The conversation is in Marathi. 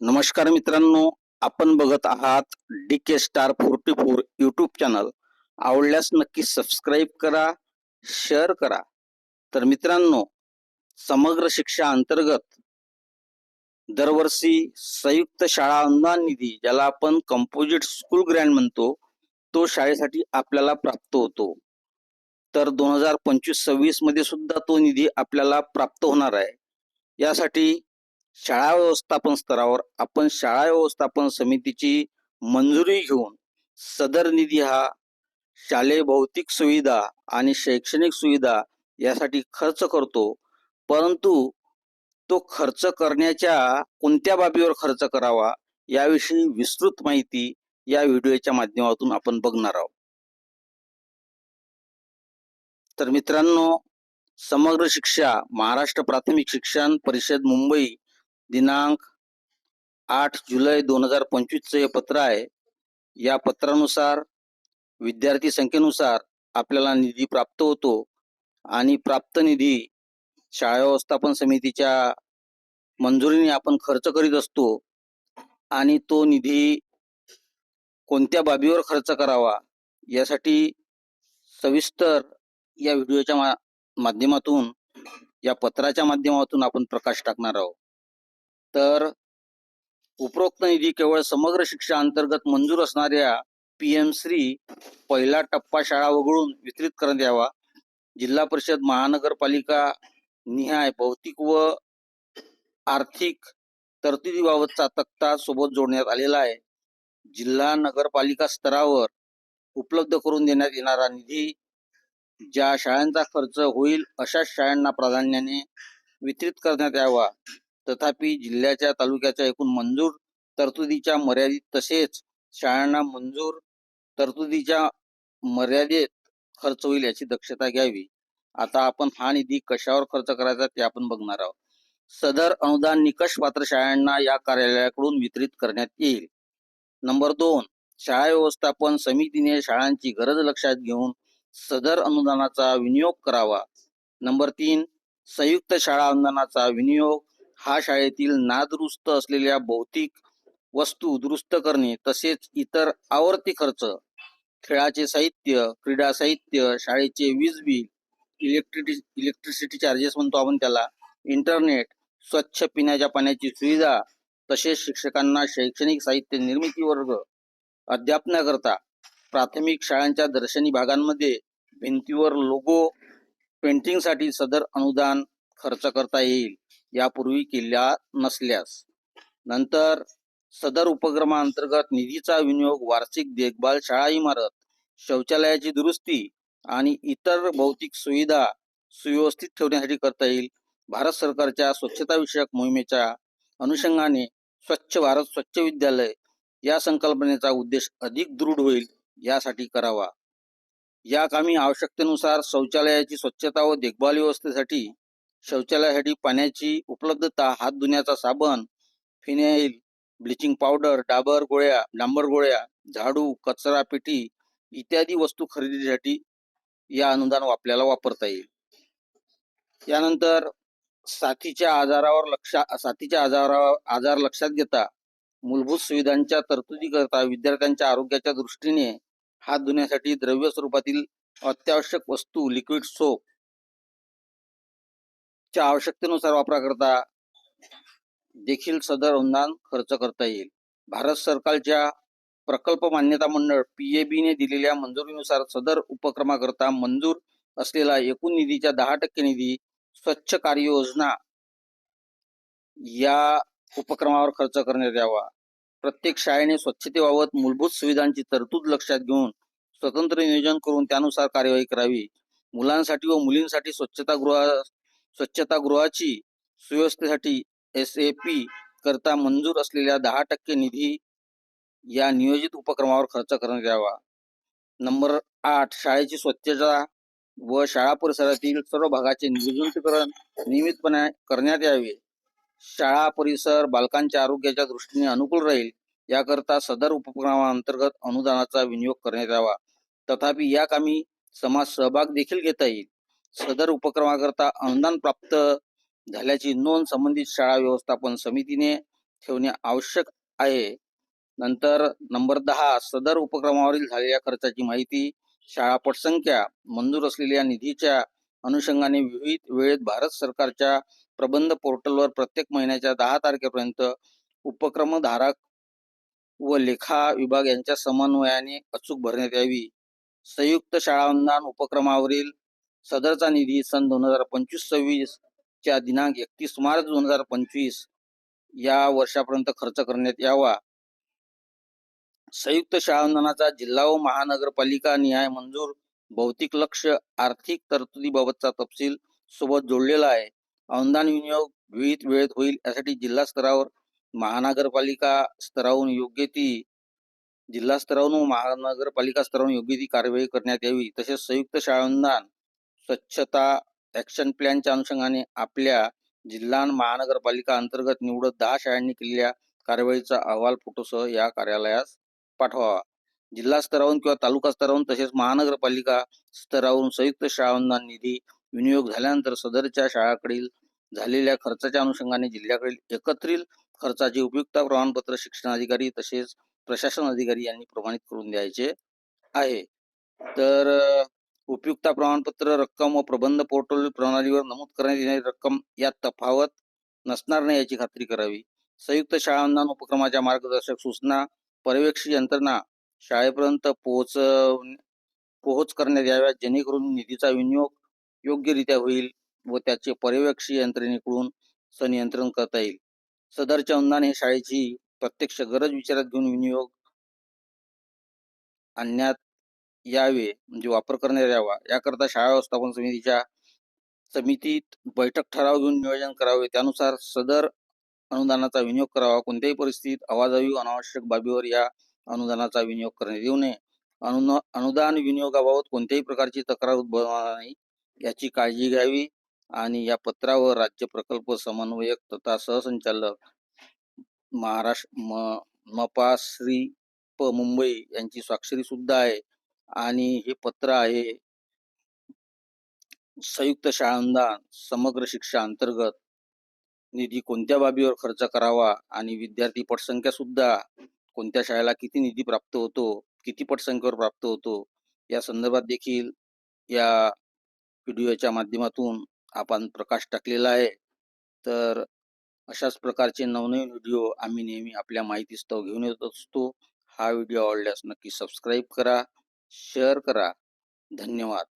नमस्कार मित्रांनो आपण बघत आहात D K star forty four YouTube channel आवडल्यास नक्की सबस्क्राईब करा शेअर करा. तर मित्रांनो समग्र शिक्षा अंतर्गत दरवर्षी संयुक्त शाळा अनुदान निधी ज्याला आपण कंपोजिट स्कूल ग्रँड म्हणतो तो शाळेसाठी आपल्याला प्राप्त होतो. तर दोन हजार पंचवीस सव्वीसमध्ये सुद्धा तो निधी आपल्याला प्राप्त होणार आहे. यासाठी शाळा व्यवस्थापन स्तरावर आपण शाळा व्यवस्थापन समितीची मंजुरी घेऊन सदर निधी हा शालेय भौतिक सुविधा आणि शैक्षणिक सुविधा यासाठी खर्च करतो. परंतु तो खर्च करण्याच्या कोणत्या बाबीवर खर्च करावा याविषयी विस्तृत माहिती या व्हिडिओच्या माध्यमातून आपण बघणार आहोत. तर मित्रांनो समग्र शिक्षा महाराष्ट्र प्राथमिक शिक्षण परिषद मुंबई दिनांक आठ जुलै दोन हजार पंचवीसचं हे पत्र आहे. या पत्रानुसार विद्यार्थी संख्येनुसार आपल्याला निधी प्राप्त होतो आणि प्राप्त निधी शाळा व्यवस्थापन समितीच्या मंजुरीने आपण खर्च करीत असतो आणि तो निधी कोणत्या बाबीवर खर्च करावा यासाठी सविस्तर या व्हिडिओच्या मा माध्यमातून या पत्राच्या माध्यमातून आपण प्रकाश टाकणार आहोत. तर उपरोक्त निधी केवळ समग्र शिक्षा अंतर्गत मंजूर असणाऱ्या पी एम श्री पहिला टप्पा शाळा वगळून वितरित करण्यात यावा. जिल्हा परिषद महानगरपालिका निहाय भौतिक व आर्थिक तरतुदीबाबतचा तक्ता सोबत जोडण्यात आलेला आहे. जिल्हा नगरपालिका स्तरावर उपलब्ध करून देण्यात येणारा निधी ज्या शाळांचा खर्च होईल अशा शाळांना प्राधान्याने वितरित करण्यात यावा. तथापि जिल्ह्याच्या तालुक्याच्या एकूण मंजूर तरतुदीच्या मर्यादित तसेच शाळांना मंजूर तरतुदीच्या मर्यादेत खर्च होईल याची दक्षता घ्यावी. आता आपण हा निधी कशावर खर्च करायचा ते आपण बघणार आहोत. सदर अनुदान निकष पात्र शाळांना या कार्यालयाकडून वितरित करण्यात येईल. नंबर दोन शाळा व्यवस्थापन समितीने शाळांची गरज लक्षात घेऊन सदर अनुदानाचा विनियोग करावा. नंबर तीन संयुक्त शाळा अनुदानाचा विनियोग हा शाळेतील नादुरुस्त असलेल्या भौतिक वस्तू दुरुस्त करणे तसेच इतर आवर्ती खर्च खेळाचे साहित्य क्रीडा साहित्य शाळेचे वीज बिल इलेक्ट्रिटी इलेक्ट्रिसिटी चार्जेस म्हणतो आपण त्याला इंटरनेट स्वच्छ पिण्याच्या पाण्याची सुविधा तसेच शिक्षकांना शैक्षणिक साहित्य निर्मिती वर्ग अध्यापनाकरता प्राथमिक शाळांच्या दर्शनी भागांमध्ये भिंतीवर लोगो पेंटिंगसाठी सदर अनुदान खर्च करता येईल. यापूर्वी केल्या नसल्यास. नंतर सदर उपक्रमाअंतर्गत निधीचा विनियोग वार्षिक देखभाल शाळा इमारत शौचालयाची दुरुस्ती आणि इतर भौतिक सुविधा सुव्यवस्थित ठेवण्यासाठी करता येईल. भारत सरकारच्या स्वच्छता विषयक मोहिमेच्या अनुषंगाने स्वच्छ भारत स्वच्छ विद्यालय या संकल्पनेचा उद्देश अधिक दृढ होईल यासाठी करावा. या कामी आवश्यकतेनुसार शौचालयाची स्वच्छता व देखभाल व्यवस्थेसाठी शौचालयासाठी पाण्याची उपलब्धता हात धुण्याचा साबण फिनाईल ब्लिचिंग पावडर डाबर गोळ्या डांबर गोळ्या झाडू कचरा पेटी इत्यादी वस्तू खरेदीसाठी या अनुदान आपल्याला वापरता येईल. यानंतर साथीच्या आजारावर लक्ष साथीच्या आजारावर आजार लक्षात घेता मूलभूत सुविधांच्या तरतुदीकरता विद्यार्थ्यांच्या आरोग्याच्या दृष्टीने हात धुण्यासाठी द्रव्य स्वरूपातील अत्यावश्यक वस्तू लिक्विड सोप च्या आवश्यकतेनुसार वापराकरता देखील सदर अनुदान खर्च करता येईल. भारत सरकारच्या प्रकल्प मान्यता मंडळ पीएबी ने दिलेल्या मंजुरीनुसार सदर उपक्रमाकरता मंजूर असलेला एकूण निधीच्या दहा टक्के निधी स्वच्छ कार्ययोजना या उपक्रमावर खर्च करण्यात यावा. प्रत्येक शाळेने स्वच्छतेबाबत मूलभूत सुविधांची तरतूद लक्षात घेऊन स्वतंत्र नियोजन करून त्यानुसार कार्यवाही करावी. मुलांसाठी व मुलींसाठी स्वच्छता स्वच्छतागृहाची स्वच्छता गृहाची सुव्यवस्थेसाठी एस ए पी करता मंजूर असलेल्या दहा टक्के निधी या नियोजित उपक्रमावर खर्च करण्यात यावा. नंबर आठ शाळेची स्वच्छता व शाळा परिसरातील सर्व भागाचे निर्जंतुकरण नियमितपणे करण्यात यावे. शाळा परिसर बालकांच्या आरोग्याच्या दृष्टीने अनुकूल राहील याकरता सदर उपक्रमाअंतर्गत अनुदानाचा विनियोग करण्यात यावा. तथापि या कामी समाज सहभाग देखील घेता येईल. सदर उपक्रमाकरता अनुदान प्राप्त झाल्याची नोंद संबंधित शाळा व्यवस्थापन समितीने ठेवणे आवश्यक आहे. नंतर नंबर दहा सदर उपक्रमावरील झालेल्या खर्चाची माहिती शाळा पटसंख्या मंजूर असलेल्या निधीच्या अनुषंगाने विविध वेळेत भारत सरकारच्या प्रबंध पोर्टलवर प्रत्येक महिन्याच्या दहा तारखेपर्यंत उपक्रमधारक व लेखा विभाग यांच्या समन्वयाने अचूक भरण्यात यावी. संयुक्त शाळा अनुदान उपक्रमावरील सदरचा निधी सन दोन हजार पंचवीस सव्वीस च्या दिनांक एकतीस मार्च दोन हजार पंचवीस या वर्षापर्यंत खर्च करण्यात यावा. संयुक्त शाळा जिल्हा व महानगरपालिका निहाय मंजूर भौतिक लक्ष आर्थिक तरतुदीबाबतचा तपशील सोबत जोडलेला आहे. अनुदान विनियोग विविध वेळेत होईल यासाठी जिल्हा स्तरावर महानगरपालिका स्तरावरून योग्य ती जिल्हा स्तरावरून महानगरपालिका स्तरावरून योग्य ती कार्यवाही करण्यात यावी. तसेच संयुक्त शाळा अनुदान स्वच्छता ऍक्शन प्लॅनच्या अनुषंगाने आपल्या जिल्हा महानगरपालिका अंतर्गत निवडत दहा शाळांनी केलेल्या कारवाईचा अहवाल फोटोसह या कार्यालयास पाठवावा. जिल्हा स्तरावरून किंवा तालुका स्तरावरून तसेच महानगरपालिका स्तरावरून संयुक्त शाळा निधी विनियोग झाल्यानंतर सदरच्या शाळाकडील झालेल्या खर्चाच्या अनुषंगाने जिल्ह्याकडील एकत्रित खर्चाचे उपयुक्तता प्रमाणपत्र शिक्षणाधिकारी तसेच प्रशासन अधिकारी यांनी प्रमाणित करून द्यायचे आहे. तर उपयुक्ता प्रमाणपत्र रक्कम व प्रबंध पोर्टल प्रणालीवर नमूद करण्यात येणारी रक्कम यात तफावत नसणार नाही याची खात्री करावी. संयुक्त शाळा अनुदान उपक्रमाच्या मार्गदर्शक सूचना पर्यवेक्षी यंत्रणा शाळेपर्यंत पोहोच पोहोच करण्यात याव्यात जेणेकरून निधीचा विनियोग योग्यरित्या होईल व त्याचे पर्यवेक्षी यंत्रणेकडून संनियंत्रण करता येईल. सदरचे अनुदान हे शाळेची प्रत्यक्ष गरज विचारात घेऊन विनियोग आणण्यात यावे म्हणजे वापर करण्यात यावा याकरता शाळा व्यवस्थापन समितीच्या समितीत बैठक ठराव घेऊन नियोजन करावे त्यानुसार सदर अनुदानाचा विनियोग करावा कोणत्याही परिस्थितीत अवाजवी अनावश्यक बाबीवर या अनुदानाचा विनियोग करण्यात येऊ नये. अनुदान विनियोगाबाबत कोणत्याही प्रकारची तक्रार उद्भवणार नाही याची काळजी घ्यावी आणि या पत्रावर राज्य प्रकल्प समन्वयक तथा सहसंचालक महाराष्ट्र म मपा श्री प मुंबई यांची स्वाक्षरी सुद्धा आहे. आणि हे पत्र आहे. संयुक्त शाळा अनुदान समग्र शिक्षा अंतर्गत. निधी कोणत्या बाबीवर खर्च करावा आणि विद्यार्थी पटसंख्या सुद्धा कोणत्या शाळेला किती निधी प्राप्त होतो किती पटसंख्येवर प्राप्त होतो या संदर्भात देखील या व्हिडिओच्या माध्यमातून आपण प्रकाश टाकलेला आहे. तर अशाच प्रकारचे नवनवीन व्हिडिओ आम्ही नेहमी आपल्या माहितीस्तव घेऊन येत असतो. हा व्हिडिओ आवडल्यास नक्की सबस्क्राईब करा. शेअर करा. धन्यवाद.